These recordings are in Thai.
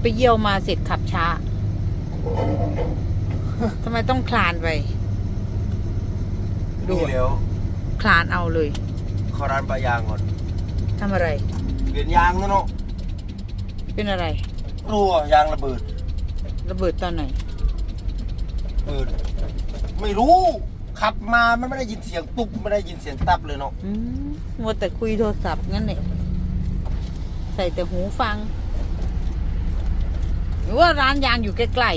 ไปเยี่ยวมาเสร็จขับช้าทำไมต้องคลานไปดูนี่เร็วคลานเอาเลย ขอร้านปลายางก่อนทำอะไร เปลี่ยนยางนะเนาะเป็นอะไรกลัวยางระเบิด ระเบิดตอนไหนเปิดไม่รู้ ขับมามันไม่ได้ยินเสียงตุ๊บไม่ได้ยินเสียงตับเลยเนาะอืมมัวแต่คุยโทรศัพท์งั้นเนี่ยใส่แต่หูฟัง หรือว่าร้านยางอยู่ใกล้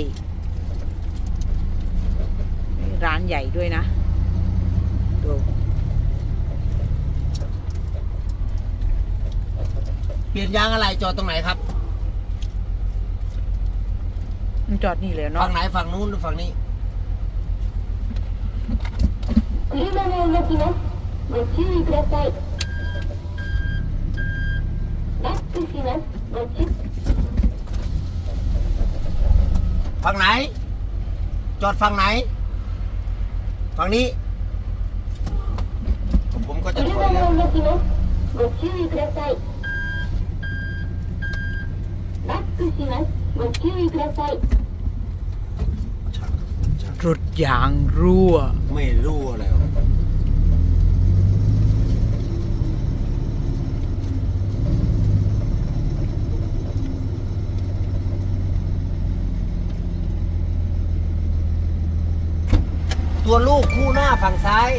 ๆร้านใหญ่ด้วยนะ ดู เปลี่ยนยางอะไรจอดตรงไหนครับ มันจอดนี่เลยเนาะ ฝั่งไหนฝั่งนู้นหรือฝั่งนี้ 車が動きます。ご注意ください。バックします。ご注意。 ฝั่งไหน จอดฝั่งไหน ฝั่งนี้ ผมก็จะถ 車 อยแล้ว が動きます。ご注意ください。バックします。ご注意ください。 รถยางรั่ว ไม่รู้อะไรวะ ตัวลูกคู่หน้าฝั่งซ้าย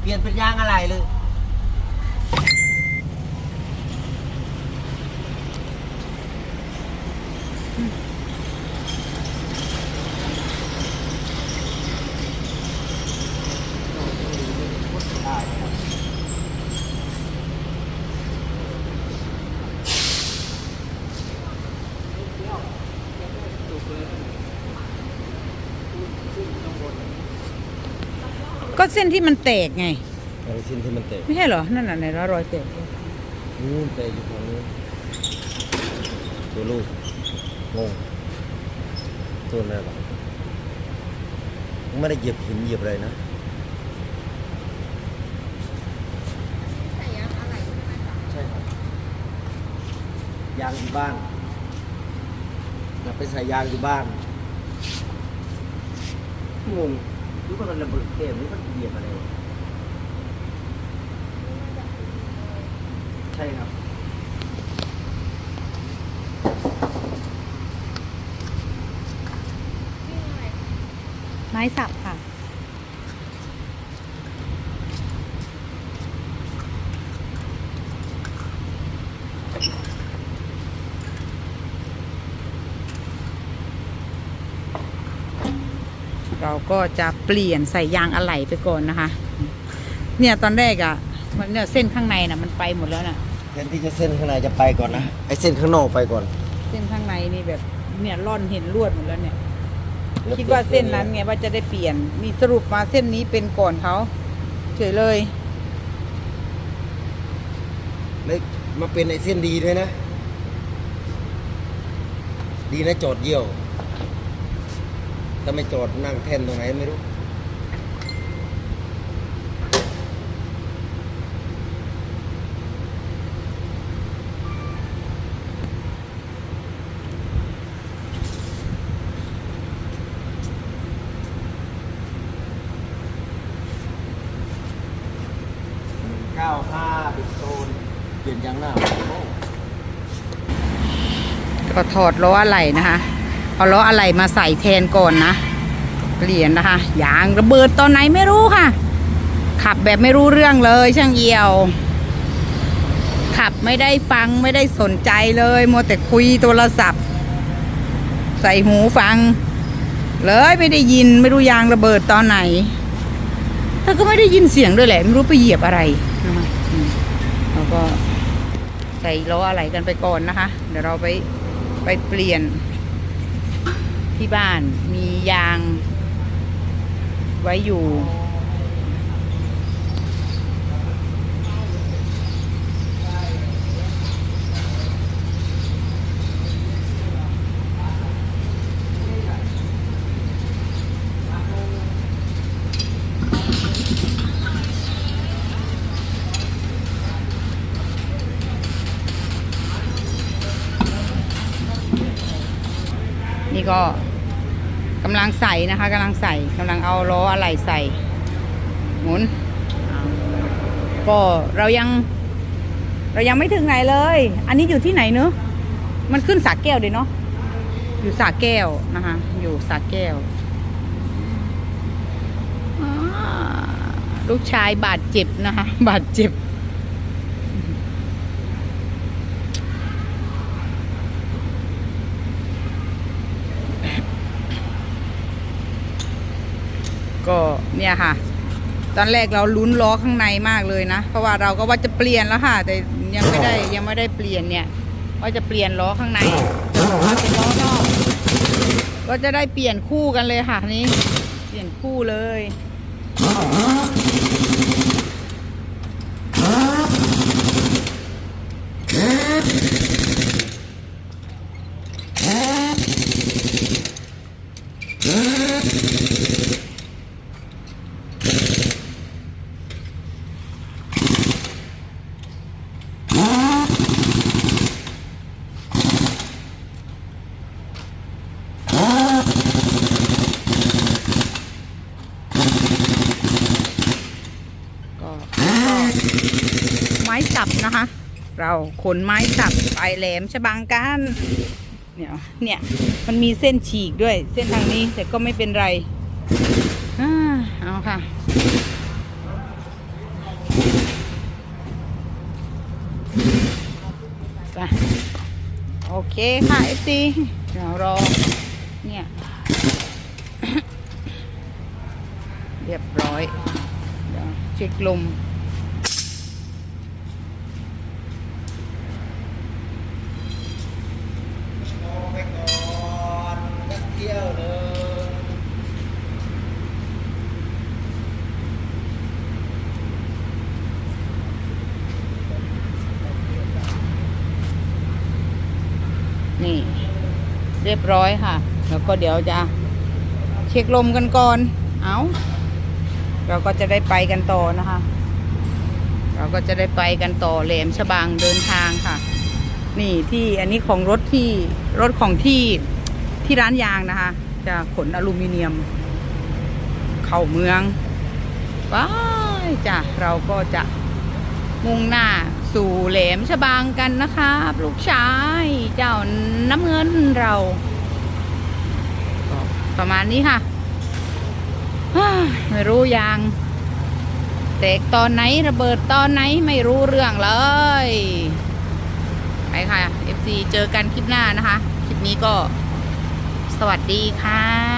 เปลี่ยนเป็นยางอะไรเลย ก็เส้นที่มันแตกไงอะไรชิ้นที่มันเตะไม่ใช่เหรอ นั่นน่ะในรอยแตกนู่นเตะอยู่ตรงนู้นตัวลูกงงตัวอะไรวะไม่ได้เหยียบหินเหยียบอะไรนะใช่ครับยางอยู่บ้านอยากไปใส่ยางอยู่บ้านงง หรือว่ามันระเบิดเกมหรือมันเหยียบอะไรวะใช่ครับ ไม้สับค่ะ เราก็จะเปลี่ยนใส่ยางอะไหล่ไปก่อนนะคะ เนี่ยตอนแรกอะ่ะมันเนี่ยเส้นข้างในน่ะมันไปหมดแล้วน่ะ แทนที่จะเส้นข้างในจะไปก่อนนะไอ้เส้นข้างนอกไปก่อนเส้นข้างในนี่แบบเนี่ยร่อนเห็นลวดหมดแล้วเนี่ยแล้คิดว่าเส้นนั้นไงว่าจะได้เปลี่ยนมีสรุปมาเส้นนี้เป็นก่อนเขาเฉยเลยแล้วมาเป็นไอ้เส้นดีด้วยนะ ดีนะจอดเยี่ยว ถ้าไม่จอดนั่งแท่นตรงไหนไม่รู้ เก้าห้าบิดโซนเปลี่ยนยางหน้า ก็ถอดล้ออะไหล่นะคะ เอาล้ออะไหล่มาใส่แทนก่อนนะเปลี่ยนนะคะยางระเบิดตอนไหนไม่รู้ค่ะ ขับแบบไม่รู้เรื่องเลยช่างเอียว ขับไม่ได้ฟังไม่ได้สนใจเลยมัวแต่คุยโทรศัพท์ ใส่หูฟัง เลยไม่ได้ยินไม่รู้ยางระเบิดตอนไหนแล้วก็ไม่ได้ยินเสียงด้วยแหละ ไม่รู้ไปเหยียบอะไรนะคะแล้วก็ใส่ล้ออะไรกันไปก่อนนะคะ เดี๋ยวเราไปไปเปลี่ยน ที่บ้านมียางไว้อยู่ ก็กำลังใส่นะคะกำลังใส่กำลังเอาล้ออะไหล่ใส่หมุนอ่าก็เรายัง เรายังไม่ถึงไหนเลย อันนี้อยู่ที่ไหนเนอะมันขึ้นสาแก้วเดยเนาะอยู่สาแก้วนะคะ อยู่สาแก้วอ่าลูกชายบาดเจ็บนะคะ บาดเจ็บ ก็เนี่ยค่ะ ตอนแรกเราลุ้นล้อข้างในมากเลยนะ เพราะว่าเราก็ว่าจะเปลี่ยนแล้วค่ะ แต่ยังไม่ได้ยังไม่ได้เปลี่ยนเนี่ยว่าจะเปลี่ยนล้อข้างในมาเป็นล้อนอกก็จะได้เปลี่ยนคู่กันเลยค่ะนี้ เปลี่ยนคู่เลยก็ ไม้สับนะคะ เราขนไม้สับไปแหลมฉบังกันเนี่ยเนี่ย มันมีเส้นฉีกด้วย เส้นทางนี้แต่ก็ไม่เป็นไรอเอาค่ะ โอเคค่ะ FC เดี๋ยวรอ เนี่ย เรียบร้อยเดี๋ยวเช็คลม เที่ยวเลย นี่ เรียบร้อยค่ะ แล้วก็เดี๋ยวจะเช็คลมกันก่อน เอาเราก็จะได้ไปกันต่อนะคะ เราก็จะได้ไปกันต่อแหลมฉบังเดินทางค่ะ นี่ที่อันนี้ของรถที่รถของที่ที่ร้านยางนะคะ จะขนอลูมิเนียม เข้าเมืองไปจ้ะเราก็จะ มุ่งหน้าสู่แหลมฉบังกันนะคะลูกชายเจ้าน้ำเงินเราประมาณนี้ค่ะไม่รู้ยังแตกตอนไหนระเบิดตอนไหนไม่รู้เรื่องเลย ไปค่ะ FC เจอกันคลิปหน้านะคะ คลิปนี้ก็สวัสดีค่ะ